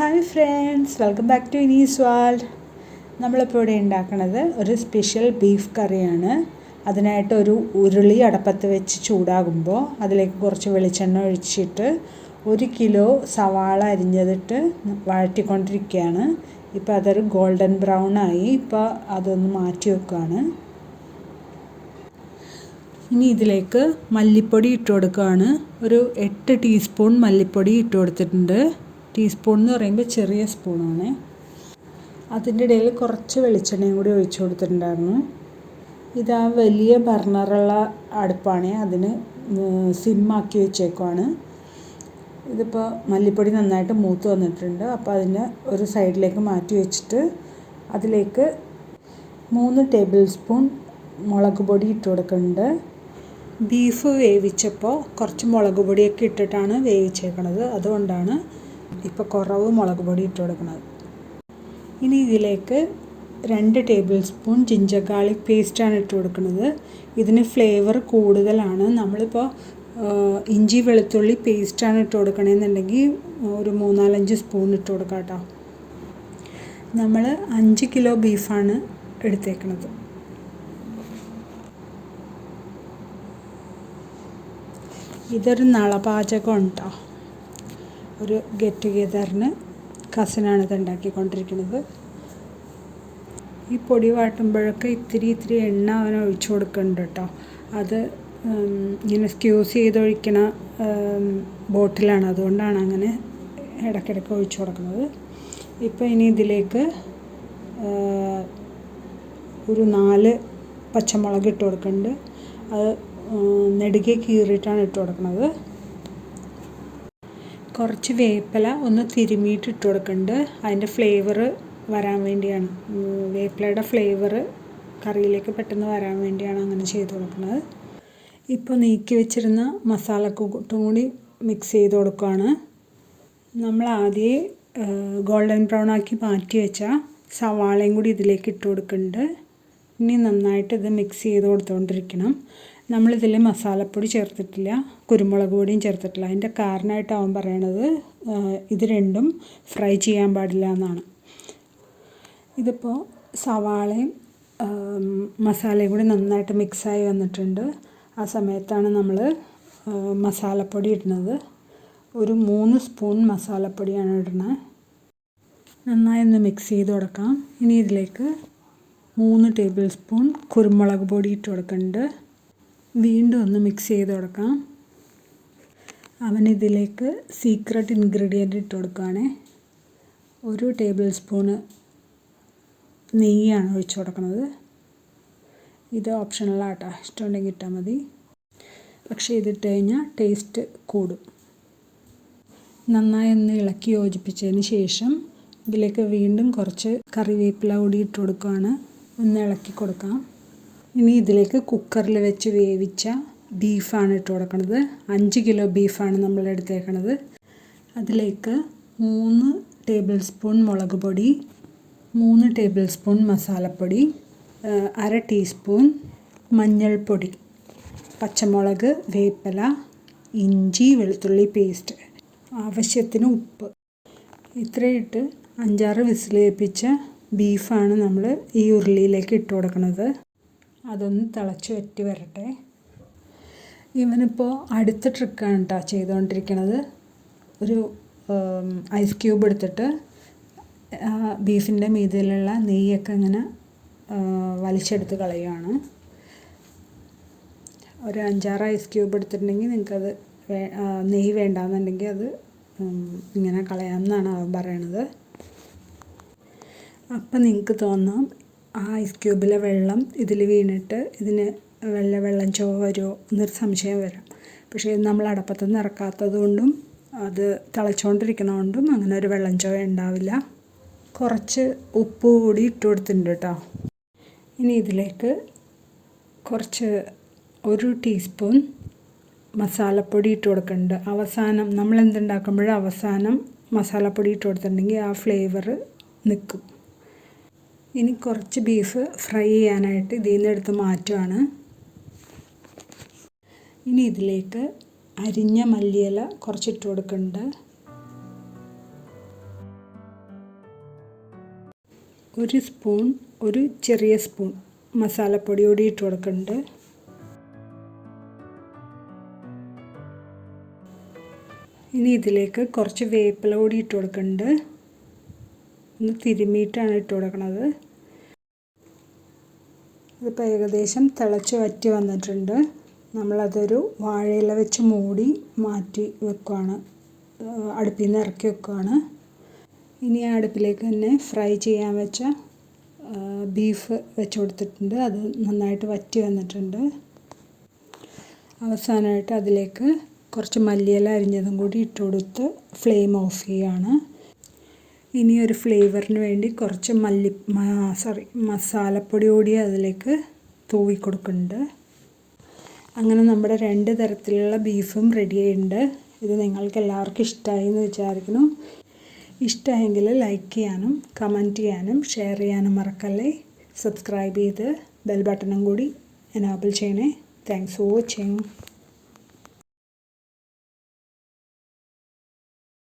Hi friends welcome back to Inees world. നമ്മളിപ്പോൾ ഇവിടെ ഉണ്ടാക്കുന്നത് ഒരു സ്പെഷ്യൽ ബീഫ് കറിയാണ്. അതിനായിട്ട് ഒരു ഉരുളി അടപ്പത്ത് വെച്ച് ചൂടാകുമ്പോൾ അതിലേക്ക് കുറച്ച് വെളിച്ചെണ്ണ ഒഴിച്ചിട്ട് ഒരു കിലോ സവാള അരിഞ്ഞതിട്ട് വഴറ്റിക്കൊണ്ടിരിക്കുകയാണ്. ഇപ്പോൾ അതൊരു ഗോൾഡൻ ബ്രൗൺ ആയി ഇപ്പോൾ അതൊന്ന് മാറ്റി വെക്കുകയാണ് ഇനി ഇതിലേക്ക് മല്ലിപ്പൊടി ഇട്ട് കൊടുക്കുകയാണ്. ഒരു എട്ട് ടീസ്പൂൺ മല്ലിപ്പൊടി ഇട്ട് കൊടുത്തിട്ടുണ്ട്. ടീസ്പൂൺ എന്ന് പറയുമ്പോൾ ചെറിയ സ്പൂണാണ്. അതിന്റെ ഇടയിൽ കുറച്ച് വെളിച്ചെണ്ണയും കൂടി ഒഴിച്ചു കൊടുത്തിട്ടുണ്ടായിരുന്നു. ഇതാ വലിയ ബർണറുള്ള അടുപ്പാണ്. അതിന് സിമ്മാക്കി വെച്ചേക്കുവാണ്. ഇതിപ്പോൾ മല്ലിപ്പൊടി നന്നായിട്ട് മൂത്ത് വന്നിട്ടുണ്ട്. അപ്പോൾ അതിനെ ഒരു സൈഡിലേക്ക് മാറ്റി വെച്ചിട്ട് അതിലേക്ക് മൂന്ന് ടേബിൾ സ്പൂൺ മുളക് പൊടി ഇട്ട് കൊടുക്കുന്നുണ്ട്. ബീഫ് വേവിച്ചപ്പോൾ കുറച്ച് മുളക് പൊടിയൊക്കെ ഇട്ടിട്ടാണ് വേവിച്ചേക്കണത്. അതുകൊണ്ടാണ് ഇപ്പോൾ കുറവ് മുളക് പൊടി ഇട്ട് കൊടുക്കുന്നത്. ഇനി ഇതിലേക്ക് രണ്ട് ടേബിൾ സ്പൂൺ ജിഞ്ചർ ഗാർലിക് പേസ്റ്റാണ് ഇട്ട് കൊടുക്കുന്നത്. ഇതിന് ഫ്ലേവർ കൂടുതലാണ്. നമ്മളിപ്പോൾ ഇഞ്ചി വെളുത്തുള്ളി പേസ്റ്റാണ് ഇട്ട് കൊടുക്കണമെന്നുണ്ടെങ്കിൽ ഒരു മൂന്നാലഞ്ച് സ്പൂൺ ഇട്ട് കൊടുക്കാം കേട്ടോ. നമ്മൾ അഞ്ച് കിലോ ബീഫാണ് എടുത്തേക്കുന്നത് ഇതൊരു നളപാചകം ഉണ്ടോ ഒരു ഗെറ്റ് ടുഗെദറിന് കസിനാണ് ഇത് ഉണ്ടാക്കിക്കൊണ്ടിരിക്കുന്നത്. ഈ പൊടി വാട്ടുമ്പോഴൊക്കെ ഇത്തിരി ഇത്തിരി എണ്ണ അവന് ഒഴിച്ചു കൊടുക്കുന്നുണ്ട് കേട്ടോ. അത് ഇങ്ങനെ സ്ക്യൂസ് ചെയ്തൊഴിക്കണ ബോട്ടിലാണ്. അതുകൊണ്ടാണ് അങ്ങനെ ഇടയ്ക്കിടയ്ക്ക് ഒഴിച്ചു കൊടുക്കുന്നത്. ഇപ്പോൾ ഇനി ഇതിലേക്ക് ഒരു നാല് പച്ചമുളക് ഇട്ട് കൊടുക്കുന്നുണ്ട്. അത് നെടുകെ കീറിയിട്ടാണ് ഇട്ട് കൊടുക്കുന്നത്. കുറച്ച് വേപ്പില ഒന്ന് തിരുമിയിട്ട് ഇട്ട് കൊടുക്കുന്നുണ്ട് അതിന്റെ ഫ്ലേവർ വരാൻ വേണ്ടിയാണ്. വേപ്പിലയുടെ ഫ്ലേവർ കറിയിലേക്ക് പെട്ടെന്ന് വരാൻ വേണ്ടിയാണ് അങ്ങനെ ചെയ്ത് കൊടുക്കുന്നത്. ഇപ്പോൾ നീക്കി വെച്ചിരുന്ന മസാലക്കൂട്ടും കൂടി മിക്സ് ചെയ്ത് കൊടുക്കുകയാണ് നമ്മൾ ആദ്യം ഗോൾഡൻ ബ്രൗൺ ആക്കി മാറ്റി വെച്ച സവാളയും കൂടി ഇതിലേക്ക് ഇട്ട് കൊടുക്കുന്നുണ്ട് ഇനി നന്നായിട്ട് ഇത് മിക്സ് ചെയ്ത് കൊടുത്തുകൊണ്ടിരിക്കണം നമ്മളിതിൽ മസാലപ്പൊടി ചേർത്തിട്ടില്ല കുരുമുളക് പൊടിയും ചേർത്തിട്ടില്ല. അതിന്റെ കാരണമായിട്ട് അവൻ പറയണത് ഇത് രണ്ടും ഫ്രൈ ചെയ്യാൻ പാടില്ല എന്നാണ്. ഇതിപ്പോൾ സവാളയും മസാലയും കൂടി നന്നായിട്ട് മിക്സായി വന്നിട്ടുണ്ട്. ആ സമയത്താണ് നമ്മൾ മസാലപ്പൊടി ഇടുന്നത്. ഒരു മൂന്ന് സ്പൂൺ മസാലപ്പൊടിയാണ് ഇടുന്നത് നന്നായി ഒന്ന് മിക്സ് ചെയ്ത് കൊടുക്കാം. ഇനി ഇതിലേക്ക് മൂന്ന് ടേബിൾ സ്പൂൺ കുരുമുളക് പൊടി ഇട്ട് കൊടുക്കുന്നുണ്ട്. വീണ്ടും ഒന്ന് മിക്സ് ചെയ്ത് കൊടുക്കാം അവനിതിലേക്ക് സീക്രട്ട് ഇൻഗ്രീഡിയന്റ് ഇട്ട് കൊടുക്കുകയാണേ ഒരു ടേബിൾ സ്പൂണ് നെയ്യാണ് ഒഴിച്ചു കൊടുക്കുന്നത്. ഇത് ഓപ്ഷണലാട്ടോ ഇഷ്ടമുണ്ടെങ്കിൽ ഇട്ടാൽ മതി. പക്ഷേ ഇതിട്ട് കഴിഞ്ഞാൽ ടേസ്റ്റ് കൂടും. നന്നായി ഒന്ന് ഇളക്കി യോജിപ്പിച്ചതിന് ശേഷം ഇതിലേക്ക് വീണ്ടും കുറച്ച് കറിവേപ്പില കൂടി ഇട്ട് കൊടുക്കുകയാണ് ഒന്ന് ഇളക്കി കൊടുക്കാം. ഇനി ഇതിലേക്ക് കുക്കറിൽ വെച്ച് വേവിച്ച ബീഫാണ് ഇട്ട് കൊടുക്കുന്നത് അഞ്ച് കിലോ ബീഫാണ് നമ്മൾ എടുത്തേക്കണത്. അതിലേക്ക് മൂന്ന് ടേബിൾ സ്പൂൺ മുളക് പൊടി മൂന്ന് ടേബിൾ സ്പൂൺ മസാലപ്പൊടി അര ടീസ്പൂൺ മഞ്ഞൾപ്പൊടി പച്ചമുളക് വേപ്പില ഇഞ്ചി വെളുത്തുള്ളി പേസ്റ്റ് ആവശ്യത്തിന് ഉപ്പ്. ഇത്രയിട്ട് അഞ്ചാറ് വിസിലേൽപ്പിച്ച ബീഫാണ് നമ്മൾ ഈ ഉരുളിയിലേക്ക് ഇട്ട് കൊടുക്കുന്നത് അതൊന്ന് തിളച്ച് വറ്റി വരട്ടെ. ഇവനിപ്പോൾ അടുത്ത ട്രിക്കാണ് കേട്ടോ ചെയ്തുകൊണ്ടിരിക്കുന്നത് ഒരു ഐസ് ക്യൂബ് എടുത്തിട്ട് ബീഫിന്റെ മീതിലുള്ള നെയ്യൊക്കെ ഇങ്ങനെ വലിച്ചെടുത്ത് കളയുകയാണ് ഒരു അഞ്ചാറ് ഐസ് ക്യൂബ് എടുത്തിട്ടുണ്ടെങ്കിൽ നിങ്ങൾക്കത് വേ നെയ്യ് വേണ്ടാന്നുണ്ടെങ്കിൽ അത് ഇങ്ങനെ കളയാമെന്നാണ് അവൻ പറയണത്. അപ്പം നിങ്ങൾക്ക് തോന്നാം ആ ഐസ് ക്യൂബിലെ വെള്ളം ഇതിൽ വീണിട്ട് ഇതിന് വെള്ള വെള്ളം ചോ വരുമോ എന്നൊരു സംശയം വരാം. പക്ഷേ നമ്മൾ അടപ്പത്തു നിന്ന് ഇറക്കാത്തത് കൊണ്ടും അത് തിളച്ചുകൊണ്ടിരിക്കുന്നതുകൊണ്ടും അങ്ങനെ ഒരു വെള്ളം ചോ ഉണ്ടാവില്ല. കുറച്ച് ഉപ്പ് കൂടി ഇട്ട് കൊടുത്തിട്ടുണ്ട് കേട്ടോ ഇനി ഇതിലേക്ക് കുറച്ച് ഒരു ടീസ്പൂൺ മസാലപ്പൊടി ഇട്ട് കൊടുക്കുന്നുണ്ട് അവസാനം നമ്മൾ എന്തുണ്ടാക്കുമ്പോഴും അവസാനം മസാലപ്പൊടി ഇട്ട് കൊടുത്തിട്ടുണ്ടെങ്കിൽ ആ ഫ്ലേവർ നിൽക്കും ഇനി കുറച്ച് ബീഫ് ഫ്രൈ ചെയ്യാനായിട്ട് ഇതിൽ നിന്ന് എടുത്ത് മാറ്റുകയാണ് ഇനി ഇതിലേക്ക് അരിഞ്ഞ മല്ലിയില കുറച്ചിട്ട് കൊടുക്കുന്നുണ്ട് ഒരു സ്പൂൺ ഒരു ചെറിയ സ്പൂൺ മസാലപ്പൊടി കൂടി ഇട്ട് കൊടുക്കുന്നുണ്ട് ഇനി ഇതിലേക്ക് കുറച്ച് വേപ്പില കൂടി ഇട്ട് കൊടുക്കുന്നുണ്ട് ഒന്ന് തിരുമ്മിയിട്ടാണ് ഇട്ട് കൊടുക്കുന്നത് ഇതിപ്പോൾ ഏകദേശം തിളച്ച് വറ്റി വന്നിട്ടുണ്ട്. നമ്മളതൊരു വാഴയില വെച്ച് മൂടി മാറ്റി വെക്കുവാണ്. അടുപ്പിൽ നിന്ന് ഇറക്കി വെക്കുവാണ്. ഇനി ആ അടുപ്പിലേക്ക് തന്നെ ഫ്രൈ ചെയ്യാൻ വെച്ച ബീഫ് വെച്ച് കൊടുത്തിട്ടുണ്ട്. അത് നന്നായിട്ട് വറ്റി വന്നിട്ടുണ്ട്. അവസാനമായിട്ട് അതിലേക്ക് കുറച്ച് മല്ലിയില അരിഞ്ഞതും കൂടി ഇട്ട് കൊടുത്ത് ഫ്ലെയിം ഓഫ് ചെയ്യുകയാണ് ഇനി ഒരു ഫ്ലേവറിന് വേണ്ടി കുറച്ച് മല്ലി സോറി മസാലപ്പൊടി കൂടി അതിലേക്ക് തൂവി കൊടുക്കുന്നുണ്ട്. അങ്ങനെ നമ്മുടെ രണ്ട് തരത്തിലുള്ള ബീഫും റെഡി ആയിട്ടുണ്ട്. ഇത് നിങ്ങൾക്ക് എല്ലാവർക്കും ഇഷ്ടമായി എന്ന് വിചാരിക്കുന്നു. ഇഷ്ടമായെങ്കിൽ ലൈക്ക് ചെയ്യാനും കമന്റ് ചെയ്യാനും ഷെയർ ചെയ്യാനും മറക്കല്ലേ? സബ്സ്ക്രൈബ് ചെയ്ത് ബെൽ ബട്ടണും കൂടി എനാബിൾ ചെയ്യണേ. Thanks for watching